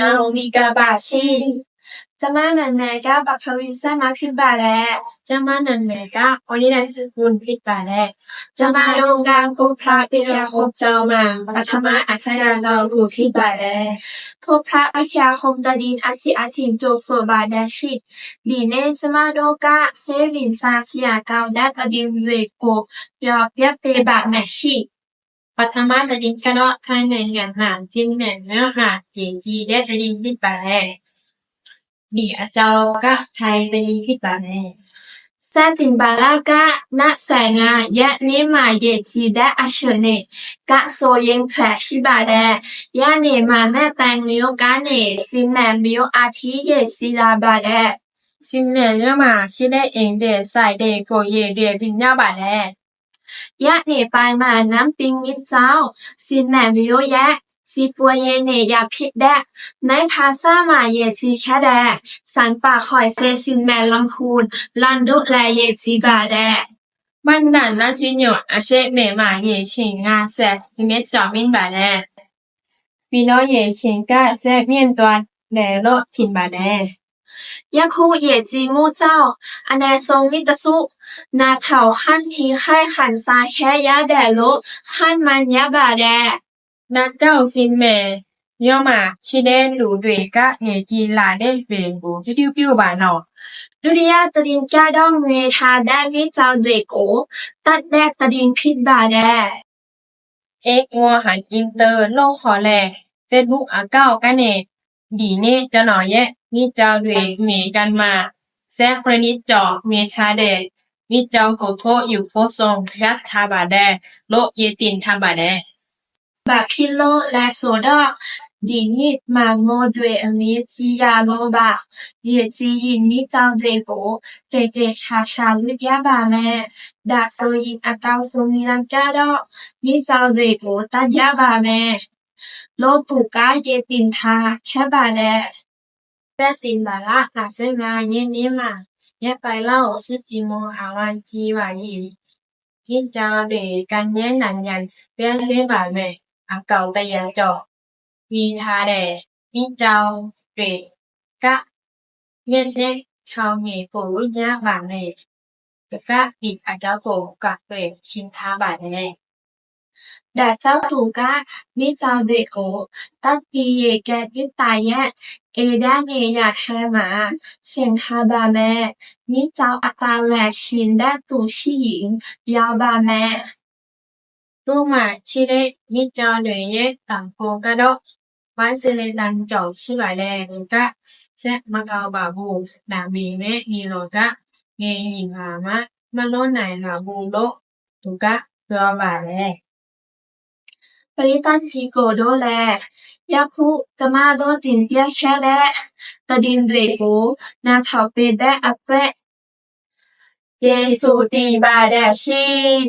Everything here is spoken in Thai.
นาโอมิกาบาชิจะมาหนันเมกาบักควินซ่ามาพิบาแลจะมาหนันเมกาวันนี้นายสกุณพิบาแลจะมาลงกลางภูพระพิชาคมเจ้ามังปัทมาอัคนาเราถูพิบาแลภูพระอัชยาคมตดินอาศิอาชินโจโซบาแดชิตดีเนจะมาโดกะเซวินซาเซียเกาแดตอดินเวโกยอเปียเปบะแมชิ ယ်ရှိ ပထမတရင်ကတော့ထိုင်းနိုင်ငံမှာကျင်းမဲ့မြို့ဟာကြည်ကြီးတဲ့တရင်ဖြစ်ပါတယ်။ဒီအကြောင်းကထိုင်းတရင်ဖြစ်ပါတယ်။စတင်ပါလာကနဆိုင်ကရက်နေမှာရဲ့ကြီးတဲ့အရှနဲ့ကဆိုရင်ဖက်ရှိပါတယ်။ရနေမှာမဲ့တန်မျိုးကနေစီမံမျိုးအထီးရဲ့စီလာပါတယ်။စီမံမျိုးမှာရှိတဲ့အိမ်တဲ့စိုက်တဲ့ကိုရည်တဲ့ပြညပါတယ်။ ยะเนปายมาน้ำปิงมิดเจ้าสินแหม่มโยแยะสีปัวเยเนยาพิดแดกในพาซ่ามาเยซีแคแดกสันป่าคอยเซซินแมนลำพูน ลันดุแลเยซีบาแดกมันดันนาจิโยอาเชเมมาเยชิงงาเซสเมจอมินบาแดกวีโนเยชิงกาเซกเนียนตวนแดโลถิ่นบาแด ยาคู่เหยจีมู่เจ้า อแนทรงมิตสุ นาเถ่าขั้นทีไข่ขันซาแค่ยาแด่ลุขั้นมันยะบาแดนัดเจ้าจินเมย่อมาชิเดนดูดุยกะเหนจีลาเดเวงบูที่ดิวปิวบานอดุริยาตดินแก้าด้องเวทาแด้มิเจ้าดุยโกตัดแดตดินพิษบาแดเอ็กงัวหันอินเตอร์โลขอแลเฟซบุ๊กอาเก้ากันเน ဒီနေ့ကျွန်တော်ရဲ့မိကြောင်တွေမိကန်မှာဇက်ခရနစ်ကြောင့်မိထားတဲ့မိကြောင်ကိုထိုးယူဖို့ဆုံးရထားပါတယ်လို့ရည်တင်ထားပါတယ်ဘာဖြစ်လို့လဲဆိုတော့ဒီနေ့မှာမိုးတွေအမေကြီးရလို့ပါဒီကြီးရင်မိကြောင်တွေကိုတေတေချာချာလွတ်ရပါမယ်ဒါဆိုရင်အကောက်ဆုံးလန်ကြတော့မိကြောင်တွေကိုတတ်ရပါမယ် โลปูกาเยตินทา แค่บาแดแต่ตินบาละหาเส้นมาเย็นนี้มาแย่ไปเล่าสิปีโมอาวันจีวานอีพินจารเดกันเย่หนันยันเบี้ยเส้นบาแม่อังเก่าตะยันจอกวีทาแดพินจารเดกะเย็นเน่ชาวเหยกูวิญญาบาแม่กะกะอีกอาจารย์โกกะเปชินทาบาแน่ 다짜고가 미장되고 딱비에 깨끗하여 에단에야 테마 생하바메 미장 아따메 신다 도시인 야바메 또마 치레 미장되에 땅고가도 만세레단 정치바레니까 제 마가바부 나미네 미로가 예 이마마 말로나이 라부로 누가 그와바레 ปริตันจีโกโดแลยาคุจะมาโดตินเปียแค่แดตดินเวโกนาเถาเปแดอักแฟเยซูตีบาแดชิน